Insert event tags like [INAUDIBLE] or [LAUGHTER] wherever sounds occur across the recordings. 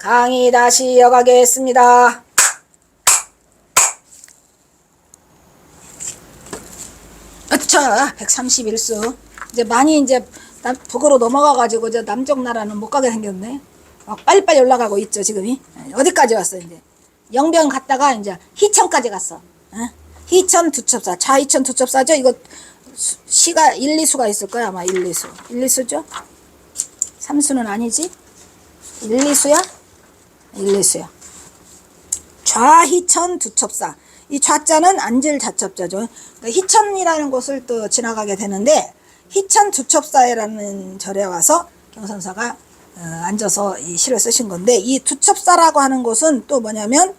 강의 다시 이어가겠습니다. 어차 131수 이제 많이 이제 남, 북으로 넘어가가지고 이제 남쪽 나라는 못 가게 생겼네. 막 빨리빨리 올라가고 있죠 지금이 어디까지 왔어 이제 영변 갔다가 이제 희천까지 갔어. 어? 희천 두첩사 좌희천 두첩사죠 이거 수- 시가 1, 2수가 있을 거야 아마 1, 2수 1, 2수죠? 3수는 아니지? 1, 2수야? 1, 2수야. 좌희천 두첩사. 이 좌자는 앉을 자첩자죠. 그러니까 희천이라는 곳을 또 지나가게 되는데 희천 두첩사에라는 절에 와서 경선사가 어, 앉아서 이 시를 쓰신 건데 이 두첩사라고 하는 곳은 또 뭐냐면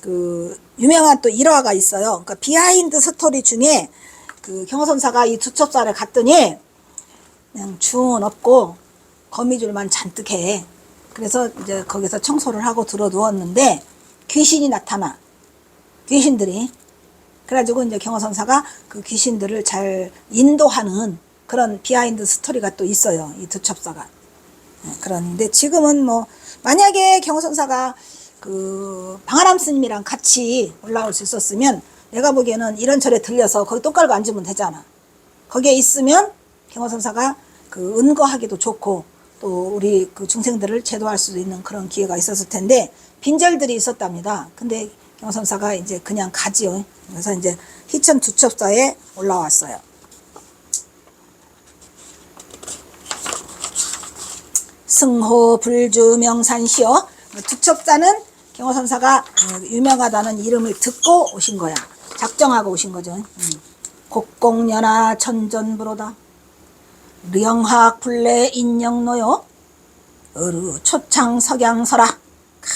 그 유명한 또 일화가 있어요. 그러니까 비하인드 스토리 중에 그 경선사가 이 두첩사를 갔더니 그냥 주은 없고 거미줄만 잔뜩 해. 그래서 이제 거기서 청소를 하고 들어 누웠는데 귀신이 나타나. 귀신들이. 그래가지고 이제 경호선사가 그 귀신들을 잘 인도하는 그런 비하인드 스토리가 또 있어요. 이 두첩사가. 네, 그런데 지금은 뭐 만약에 경호선사가 그 방아람 스님이랑 같이 올라올 수 있었으면 내가 보기에는 이런 절에 들려서 거기 똥 깔고 앉으면 되잖아. 거기에 있으면 경호선사가 그 은거하기도 좋고 또 우리 그 중생들을 제도할 수 있는 그런 기회가 있었을 텐데 빈절들이 있었답니다. 근데 경호선사가 이제 그냥 가지요. 그래서 이제 희천 두첩사에 올라왔어요. 승호 불주 명산시요. 두첩사는 경호선사가 어, 유명하다는 이름을 듣고 오신 거야. 작정하고 오신 거죠. 음. 곡공연화 천전부로다. 령학 불례 인영노요. 어루 초창 석양설아. 크,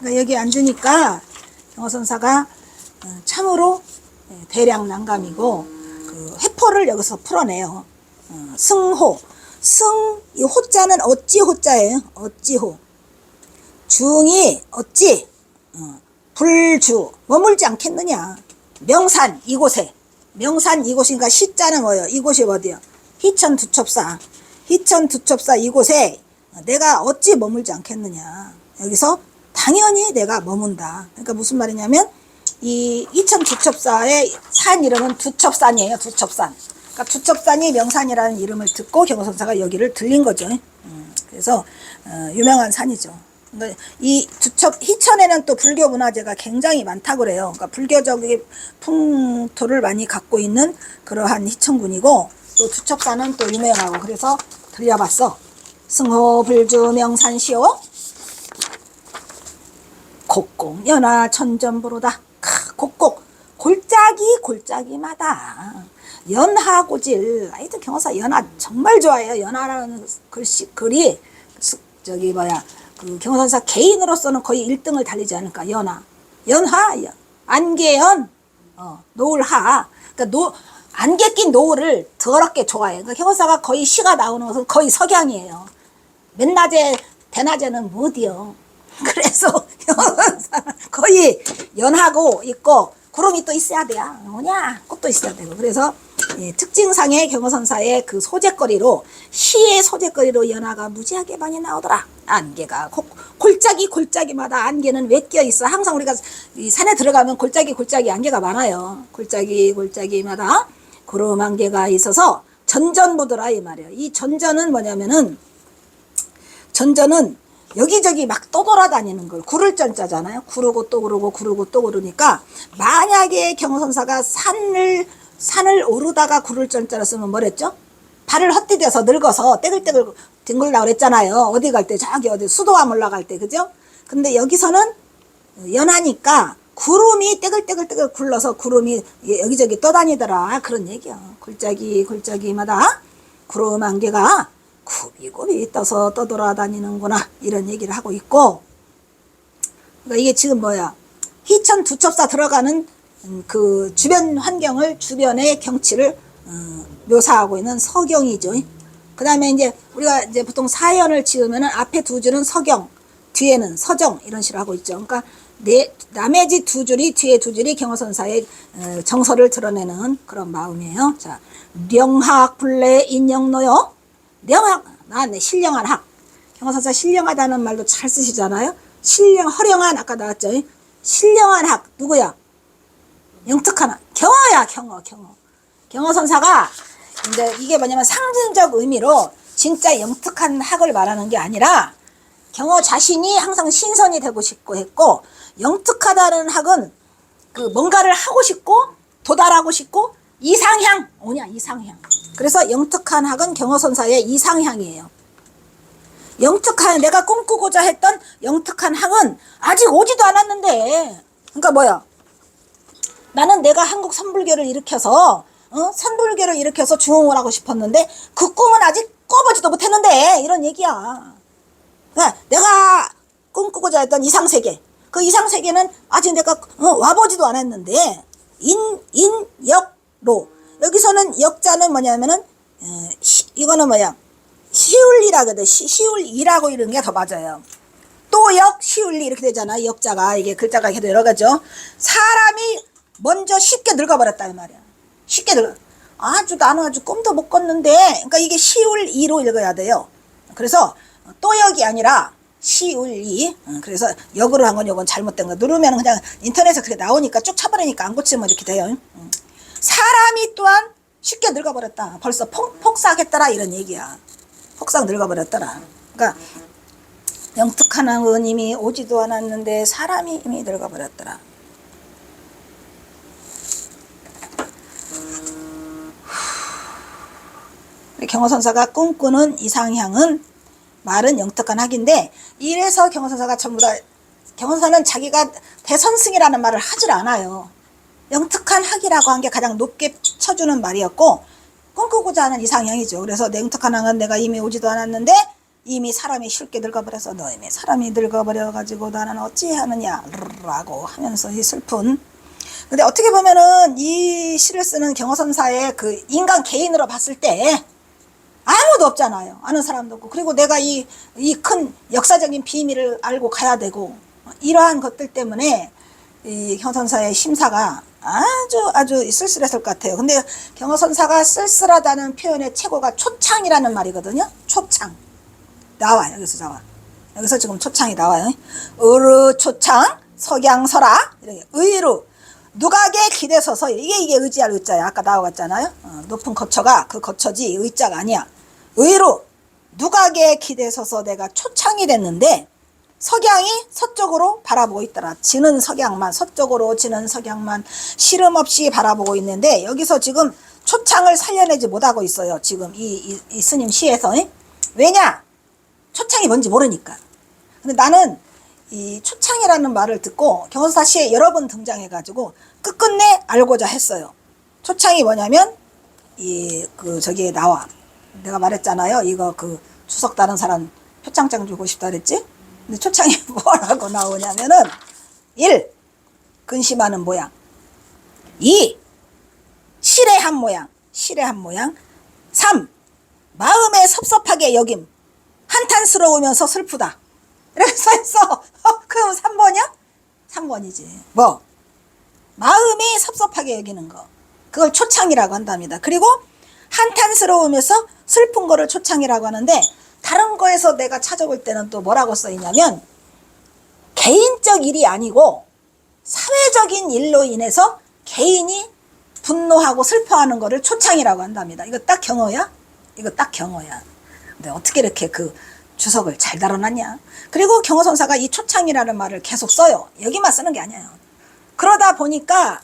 그러니까 여기 앉으니까 경호선사가 어, 참으로 예, 대량 난감이고 그 회포를 여기서 풀어내요. 어, 승호. 승, 이 호자는 어찌 호자예요. 어찌호. 중이 어찌 어, 불주 머물지 않겠느냐. 명산 이곳에 명산 이곳인가 시자는 뭐예요? 이곳이 어디요? 희천 두첩사. 희천 두첩사 이곳에 내가 어찌 머물지 않겠느냐. 여기서 당연히 내가 머문다. 그러니까 무슨 말이냐면 이 희천 두첩사의 산 이름은 두첩산이에요. 두첩산. 그러니까 두첩산이 명산이라는 이름을 듣고 경호선사가 여기를 들린 거죠. 음, 그래서 어, 유명한 산이죠. 이 두첩 희천에는 또 불교 문화재가 굉장히 많다고 그래요. 그러니까 불교적인 풍토를 많이 갖고 있는 그러한 희천군이고 또 두첩사는 또 유명하고 그래서 들려봤어. 승호 불주 명산시오. 곡곡 연화 천전부로다. 크, 곡곡. 골짜기 골짜기마다. 연하고질. 하여튼 경호사 연하 정말 좋아해요. 연하라는 글씨 글이 스- 저기 뭐야. 그 경호선사 개인으로서는 거의 1등을 달리지 않을까. 연하. 연하. 연- 안개연. 어, 노을하. 그러니까 노 안개 낀 노을을 더럽게 좋아해. 그러니까 경호사가 거의 시가 나오는 것은 거의 석양이에요. 맨낮에 대낮에는 못이요. [LAUGHS] 그래서 거의 연하고 있고 구름이 또 있어야 돼요. 뭐냐? 꽃도 있어야 되고. 그래서 예, 특징상의 경호선사의 그 소재거리로 시의 소재거리로 연화가 무지하게 많이 나오더라. 안개가 고- 골짜기 골짜기마다 안개는 왜 끼어 있어? 항상 우리가 이 산에 들어가면 골짜기 골짜기 안개가 많아요. 골짜기 골짜기마다 구름 안개가 있어서 전전무더라 이 말이에요. 이 전전은 뭐냐면은 전전은 여기저기 막 떠돌아다니는 걸 구를 전자잖아요. 구르고 또 구르고 구르고 또 구르니까 만약에 경호선사가 산을 산을 오르다가 구를 전자를 쓰면 뭐랬죠? 발을 헛디뎌서 늙어서 떼글떼글 뒹굴라 그랬잖아요. 어디 갈 때 저기 어디 수도암 올라갈 때 그죠? 근데 여기서는 연하니까 구름이 떼글떼글떼글 굴러서 구름이 여기저기 떠다니더라 그런 얘기야. 골짜기 골짜기마다 구름 안개가 굽이굽이 떠서 떠돌아다니는구나 이런 얘기를 하고 있고 그러니까 이게 지금 뭐야 희천 두첩사 들어가는 음, 그 주변 환경을 주변의 경치를 어, 묘사하고 있는 서경이죠. 그 다음에 이제 우리가 이제 보통 사연을 지으면은 앞에 두 줄은 서경, 뒤에는 서정 이런 식으로 하고 있죠. 그러니까 네, 나머지 두 줄이 뒤에 두 줄이 경호선사의 어, 정서를 드러내는 그런 마음이에요. 자, 명학 불례 인영노요. 명학 나네 신령한 학. 경호선사 신령하다는 말도 잘 쓰시잖아요. 신령 허령한 아까 나왔죠. 신령한 학 누구야? 영특한 학 경어야 경어 경어 경어 선사가 이제 이게 뭐냐면 상징적 의미로 진짜 영특한 학을 말하는 게 아니라 경어 자신이 항상 신선이 되고 싶고 했고 영특하다는 학은 그 뭔가를 하고 싶고 도달하고 싶고 이상향 뭐냐 이상향. 그래서 영특한 학은 경어선사의 이상향이에요. 영특한 내가 꿈꾸고자 했던 영특한 학은 아직 오지도 않았는데 그러니까 뭐야? 나는 내가 한국 선불교를 일으켜서 어? 선불교를 일으켜서 중흥을 하고 싶었는데 그 꿈은 아직 꿔보지도 못했는데 이런 얘기야. 그러니까 내가 꿈꾸고자 했던 이상세계 그 이상 세계는 아직 내가 어, 와보지도 않았는데 인, 인, 역, 로. 여기서는 역자는 뭐냐면은 에, 시, 이거는 뭐야? 시울리라거든. 시, 시울이라고 이런 게 더 맞아요. 또 역 시울리 이렇게 되잖아. 역자가. 이게 글자가 이렇게 여러 가죠. 사람이 먼저 쉽게 늙어버렸다 이 말이야. 쉽게 늙어. 아주 나는 아주 꿈도 못 꿨는데 그러니까 이게 시울이로 읽어야 돼요. 그래서 또 역이 아니라 시울이. 어, 그래서 역으로 한 건 요건 잘못된 거. 누르면 그냥 인터넷에 그렇게 나오니까 쭉 쳐버리니까 안 고치면 이렇게 돼요. 음. 사람이 또한 쉽게 늙어버렸다. 벌써 폭, 폭삭했더라. 이런 얘기야. 폭삭 늙어버렸더라. 그러니까 영특한 의원님이 오지도 않았는데 사람이 이미 늙어버렸더라. 경호선사가 꿈꾸는 이상향은 말은 영특한 학인데 이래서 경호선사가 전부 다 경호선사는 자기가 대선승이라는 말을 하질 않아요. 영특한 학이라고 한 게 가장 높게 쳐주는 말이었고 꿈꾸고자 하는 이상향이죠. 그래서 내 영특한 학은 내가 이미 오지도 않았는데 이미 사람이 쉽게 늙어버려서 너 이미 사람이 늙어버려가지고 나는 어찌 하느냐 라고 하면서 이 슬픈 근데 어떻게 보면은 이 시를 쓰는 경호선사의 그 인간 개인으로 봤을 때 아무도 없잖아요. 아는 사람도 없고. 그리고 내가 이, 이 큰 역사적인 비밀을 알고 가야 되고, 이러한 것들 때문에 이 경선사의 심사가 아주 아주 쓸쓸했을 것 같아요. 근데 경호선사가 쓸쓸하다는 표현의 최고가 초창이라는 말이거든요. 초창. 나와, 여기서 나와. 여기서 지금 초창이 나와요. 어르 초창, 석양설아, 이렇게 의로, 누각에 기대 서서, 이게, 이게 의지할 의자야. 아까 나와갔잖아요. 어, 높은 거처가 그 거처지, 의자가 아니야. 의로, 누각에 기대 서서 내가 초창이 됐는데, 석양이 서쪽으로 바라보고 있더라. 지는 석양만, 서쪽으로 지는 석양만 시름 없이 바라보고 있는데, 여기서 지금 초창을 살려내지 못하고 있어요. 지금 이, 이, 이 스님 시에서. 왜냐? 초창이 뭔지 모르니까. 근데 나는 이 초창이라는 말을 듣고 경호사 시에 여러 번 등장해가지고 끝끝내 알고자 했어요. 초창이 뭐냐면 이 그 저기에 나와. 내가 말했잖아요. 이거 그 추석 다른 사람 표창장 주고 싶다 그랬지? 근데 초창이 [LAUGHS] 뭐라고 나오냐면은 1. 근심하는 모양 2. 실의한 모양 실의한 모양 3. 마음에 섭섭하게 여김 한탄스러우면서 슬프다 이렇게 [LAUGHS] 써있어 어, 그럼 3번이야? 3번이지 뭐 마음이 섭섭하게 여기는 거 그걸 초창이라고 한답니다 그리고 한탄스러우면서 슬픈 거를 초창이라고 하는데 다른 거에서 내가 찾아볼 때는 또 뭐라고 써 있냐면 개인적 일이 아니고 사회적인 일로 인해서 개인이 분노하고 슬퍼하는 거를 초창이라고 한답니다. 이거 딱 경어야? 이거 딱 경어야. 근데 어떻게 이렇게 그 주석을 잘 다뤄놨냐? 그리고 경어선사가 이 초창이라는 말을 계속 써요. 여기만 쓰는 게 아니에요. 그러다 보니까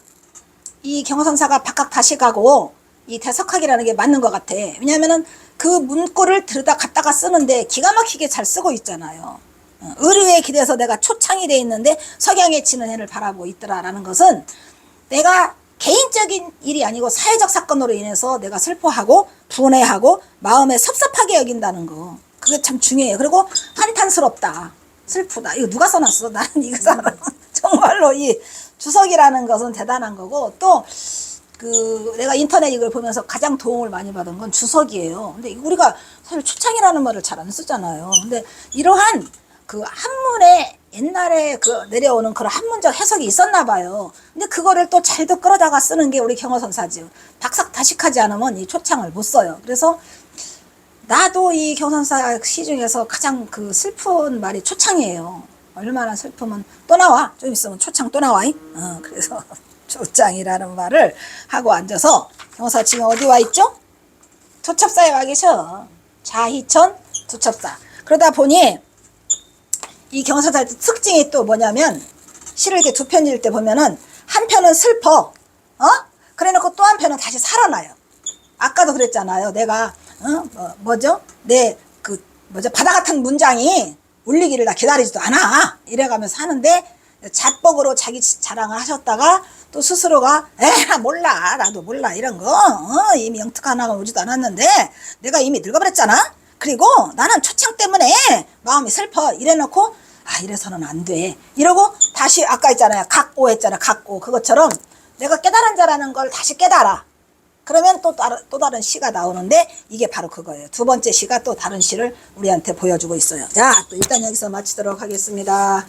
이 경어선사가 박각 다시 가고 이 대석학이라는 게 맞는 것 같아. 왜냐면은 그 문구를 들여다 갖다가 쓰는데 기가 막히게 잘 쓰고 있잖아요. 어, 의류에 기대서 내가 초창이 돼 있는데 석양에 치는 해를 바라보고 있더라라는 것은 내가 개인적인 일이 아니고 사회적 사건으로 인해서 내가 슬퍼하고 분해하고 마음에 섭섭하게 여긴다는 거. 그게 참 중요해요. 그리고 한탄스럽다. 슬프다. 이거 누가 써놨어? 나는 이거 사람 [LAUGHS] 정말로 이 주석이라는 것은 대단한 거고 또 그 내가 인터넷 이걸 보면서 가장 도움을 많이 받은 건 주석이에요. 근데 우리가 사실 초창이라는 말을 잘 안 쓰잖아요. 근데 이러한 그 한문에 옛날에 그 내려오는 그런 한문적 해석이 있었나 봐요. 근데 그거를 또 잘도 끌어다가 쓰는 게 우리 경어선사지. 박삭다식하지 않으면 이 초창을 못 써요. 그래서 나도 이 경선사 시 중에서 가장 그 슬픈 말이 초창이에요. 얼마나 슬프면 또 나와. 좀 있으면 초창 또 나와. 잉? 어, 그래서 [LAUGHS] 초창이라는 말을 하고 앉아서 경사 지금 어디 와 있죠? 투첩사에 와 계셔. 자희천 투첩사. 그러다 보니 이 경사사 특징이 또 뭐냐면 시를 이렇게 두 편 읽을 때 보면은 한 편은 슬퍼. 어? 그래 놓고 또 한 편은 다시 살아나요. 아까도 그랬잖아요. 내가 어? 뭐, 뭐죠? 내 그 뭐죠? 바다 같은 문장이 울리기를 나 기다리지도 않아. 이래가면서 하는데 자뻑으로 자기 지- 자랑을 하셨다가 또 스스로가 에나 몰라 나도 몰라 이런 거 어? 이미 영특 하나가 오지도 않았는데 내가 이미 늙어버렸잖아. 그리고 나는 초창 때문에 마음이 슬퍼 이래놓고 아 이래서는 안 돼. 이러고 다시 아까 있잖아요. 각오 했잖아. 각오 그것처럼 내가 깨달은 자라는 걸 다시 깨달아. 그러면 또 다른, 또 다른 시가 나오는데 이게 바로 그거예요. 두 번째 시가 또 다른 시를 우리한테 보여주고 있어요. 자, 또 일단 여기서 마치도록 하겠습니다.